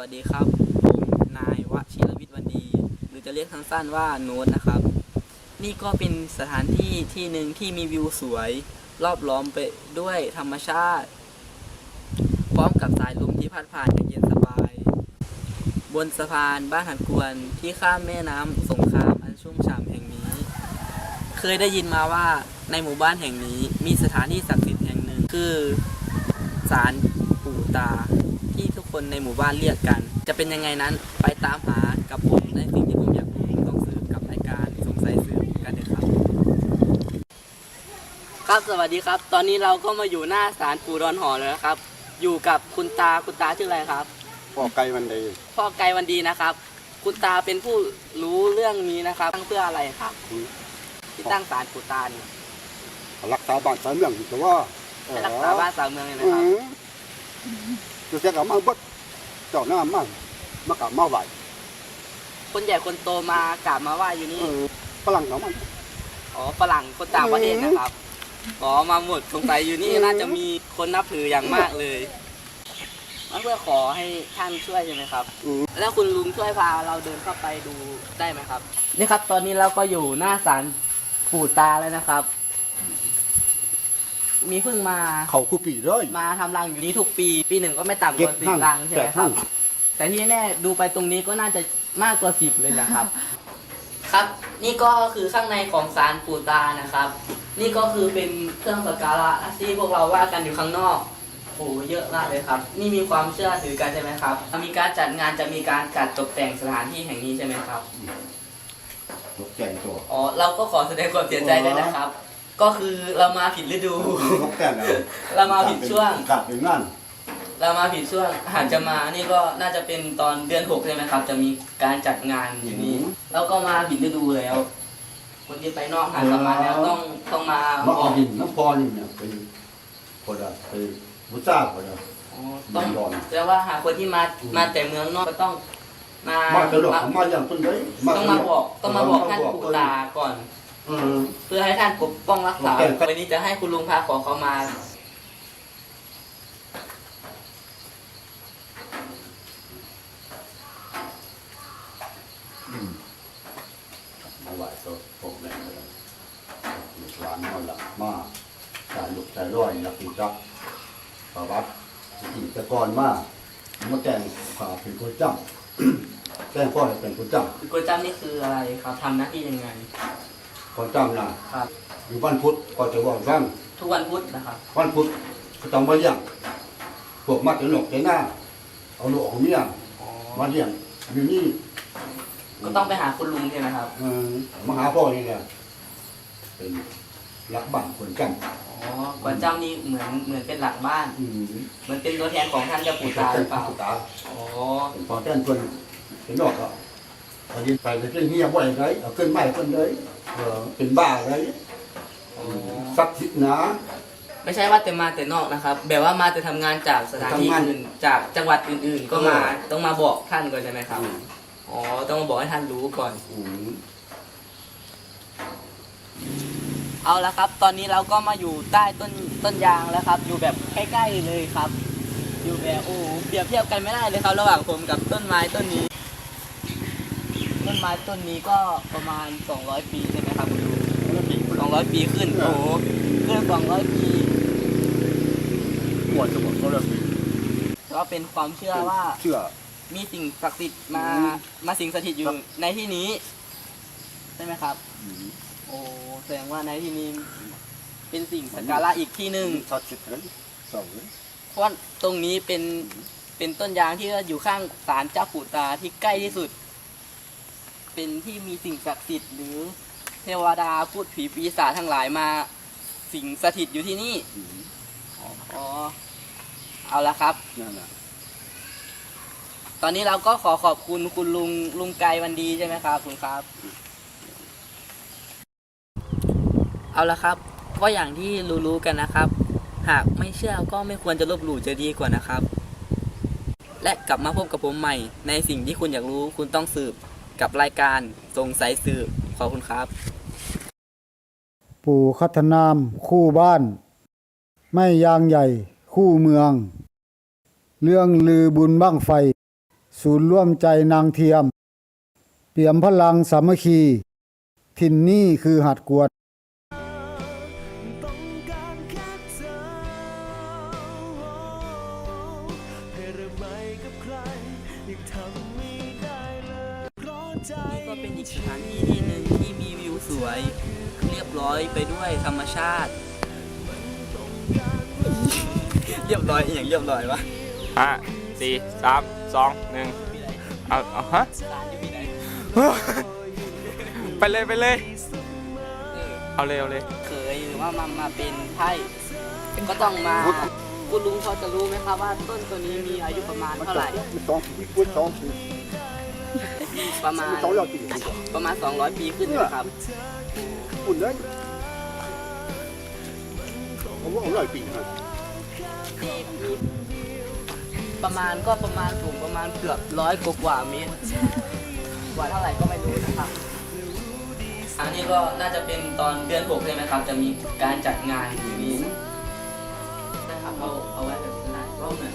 วัสดีครับ ผมนายวชิรวิทย์วันดี หรือจะเรียกสั้นๆว่าโน้ตนะครับ นี่ก็เป็นสถานที่ที่หนึ่งที่มีวิวสวย รอบล้อมไปด้วยธรรมชาติ พร้อมกับสายลมที่พัดผ่านอย่างเย็นสบาย บนสะพานบ้านหันกวนที่ข้ามแม่น้ำสงครามอันชุ่มฉ่ำแห่งนี้ เคยได้ยินมาว่าในหมู่บ้านแห่งนี้มีสถานที่ศักดิ์สิทธิ์แห่งหนึ่งคือศาลปู่ตา ที่ทุกคนในหมู่บ้านเรียกกัน จะเป็นยังไงนั้นไปตามหากับผมในสิ่งที่ผมอยากรู้ต้องสืบกับรายการสงสัยสืบกันเลยครับ ครับสวัสดีครับ ตอนนี้เราก็มาอยู่หน้าศาลปู่ดอนหอแล้วนะครับ อยู่กับคุณตาคุณตาชื่ออะไรครับพอไกลมันดีพ่อไกลวันดีนะครับ คุณตาเป็นผู้รู้เรื่องนี้นะครับตั้งเพื่ออะไรครับที่ตั้งศาลปู่ตาเนี่ยรักษาบ้านสายเมืองแต่ว่าให้รักษาบ้านสาวเมืองเลยเอนะครับ อ จะเสียกับมาเบดเจ้าหน้ามันมากราบมาไหวคนใหญ่คนโตมากราบมาไหว้อยู่เอนี่อฝรั่งเขามัน อ๋อฝรั่งคนต่างประเทศนะครับ อ๋อมาหมดสงสัยอยู่นี่อืม น่าจะมีคนนับถืออย่างมากเลยมาเพื่อขอให้ท่านช่วยใช่ไหมครับ อืม แล้วคุณลุงช่วยพาเราเดินเข้าไปดูได้ไหมครับ นี่ครับ ตอนนี้เราก็อยู่หน้าศาลปู่ตาแล้วนะครับ มีเพิ่งมาเขาคู่ปีเลยมาทำรังอยู่นี่ทุกปี ปีหนึ่งก็ไม่ต่ำกเก็บว่าสิบห้างรังใช่ไหแปมดครัห้าบ งแต่ที่แน่ดูไปตรงนี้ก็น่าจะมากกว่าสิบเลยนะครับ ครับ นี่ก็คือข้างในของศาลปู่ตานะครับ นี่ก็คือเป็นเครื่องสักการะที่พวกเราว่ากันอยู่ข้างนอกโอ้โหเยอะมากเลยครับ นี่มีความเชื่อถือกันใช่ไหมครับ มีการจัดงานจะมีการจัดตกแต่งสถานที่แห่งนี้ใช่ไหมครับ ตกแกงตัว อ๋อ เราก็ขอแสดงความเสียใจด้วยนะครับ ก็คือเรามาผิดฤดูตกแกงเรามาผิดช่วง กลับเป็นนั่นเรามาผิดช่วงอาจจะมานี่ก็น่าจะเป็นตอนเดือนหกใช่ไหมครับ จะมีการจัดงานอยู่นี่แล้วก็มาผิดฤดูแล้ว คนที่ไปนอกหาดกลับมาแล้วต้องต้องมามาบอเอากดินน้ำพอนี่เนี่ยไปคนละไปบุษราคนละอ๋อต้องร้อน แปลว่าหาคนที่มามาแต่เมืองนอกก็ต้องมามาตลอดมามาอย่างต้นเลยต้องมาบอกต้องมาบอกท่านปู่ตาก่อนเออเพื่อให้ท่านปกป้องรักษา โอเคครับ วันนี้จะให้คุณลุงพาขอเขามาอืมมาไหวก็พบแม่เลยลูกหลานนอนหลับมาสายลูกสายร้อยหลักอีกครับประวัติอีกแต่ก่อนมามาแต่งขาเป็นคนจำ แต่งพ่อให้เป็นคนจกุจำนี่คืออะไรครับทำหน้าที่ยังไงำคนจำนะครับ อยู่บ้านพุทธก็จะบอกฟังทุกวันพุธนะครับ บ้านพุทธก็ต้องมาเลี้ยงพวกมัดหนกใจหน้าเอาลูกของเมียอ๋อมาเลี้ยงอยู่นี่ก็ต้องไปหาคุณลุงใช่ไหมครับ เออมาหาพ่อนี่แหละเป็นรักบ้านคนจอ๋อกวนเจ้านี่เหมือนเหมือนเป็นหลักบ้านำอืมเหมือนเป็นตัวแทนของท่านเจ้าปู่ตาหรือเปล่า ตาอ๋อเป็นพอแท่นคนเป็นนอกก็ พอดีไปจะเป็นเฮียบ่อยไรเอาขึ้นไม้คนเลยเออเป็นบ้าไรอ๋อสักทิศนะไม่ใช่ว่าแต่มาแต่นอกนะครับ แบบว่ามาแต่ทำงานจากสถานที่ทำงานอื่นจากจังหวัดอื่น ๆ ก็มาเออต้องมาบอกท่านก่อนใช่ไหมครับอืมอ๋อต้องมาบอกให้ท่านรู้ก่อนอืมเอาละครับ ตอนนี้เราก็มาอยู่ใต้ต้นต้นยางแล้วครับ อยู่แบบใกล้ๆเลยครับ อยู่แบบโอ้โหเปรียบเทียบกันไม่ได้เลยครับ ระหว่างผมกับต้นไม้ต้นนี้ ต้นไม้ต้นนี้ก็ประมาณ 200 ปีใช่ไหมครับคุณลุง200 ปีขึ้น โอ้โหขึ้น200 ปีปวดสมองเขาเลยก็เป็นความเชื่อว่าเชื่อ มีสิ่งศักดิ์สิทธิ์มาอืมมาสิงสถิตอยู่ในที่นี้ ใช่ไหมครับอืมโอ้แสดงว่าในที่นี้เป็นสิ่งสักการะอีกที่หนึ่งทัดสิบนั้นสองเลยเพราะว่าตรงนี้เป็นเป็นต้นยางที่อยู่ข้างศาลเจ้าปู่ตาที่ใกล้ที่สุด เป็นที่มีสิ่งศักดิ์สิทธิ์หรือเทวดาพูดผีปีศาจทั้งหลายมาสิงสถิตอยู่ที่นี่อืมอ๋อ เอาละครับ นั่นแหละตอนนี้เราก็ขอขอบคุณคุณลุงลุงไกรวันดีใช่ไหมครับคุณครับ เอาละครับ ก็อย่างที่รู้ๆกันนะครับ หากไม่เชื่อก็ไม่ควรจะลบหลู่จะดีกว่านะครับ และกลับมาพบกับผมใหม่ ในสิ่งที่คุณอยากรู้คุณต้องสืบ กับรายการสงสัยสืบขอบคุณครับ ปู่คัทนาม คู่บ้าน ไม่ยางใหญ่ คู่เมือง เรื่องลือบุญบ้างไฟ ศูนย์ร่วมใจนางเทียม เปี่ยมพลังสามัคคีถิ่นนี่คือหัดกวดต้องการแค่เธอให้เริ่มใหม่กับใครยังทำไม่ได้ นี่ก็เป็นอีกสถานที่ที่หนึ่งที่มีวิวสวย เรียบร้อยไปด้วยธรรมชาติ เรียบร้อยอหย่างเรียบร้อยวะห้าสี่สามสองหนึ่งเอาเอาฮะร้านอยู่ที่ไหนไปเลยไปเลย เอาเลยเอาเลย เคยหรือว่ามามาเป็นไพ่ก็ต้องมา คุณลุงเขาจะรู้ไหมครับว่าต้นตัวนี้มีอายุประมาณเท่าไหร่สอง ปีกุดสองปีประมาณสองร้อยปีประมาณ 200 ปีขึ้นนะครับคุณเลยผมว่าร้อยปีนะที่มีประมาณก็ประมาณสูงประมาณเกือบร้อยกว่าๆเมตรกว่าเท่าไหร่ก็ไม่รู้นะครับ อันนี้ก็น่าจะเป็นตอนเดือนหกใช่ไหมครับ จะมีการจัดงานอย่างนี้นะครับเอาเอาไว้แบบนั้นก็เหมือน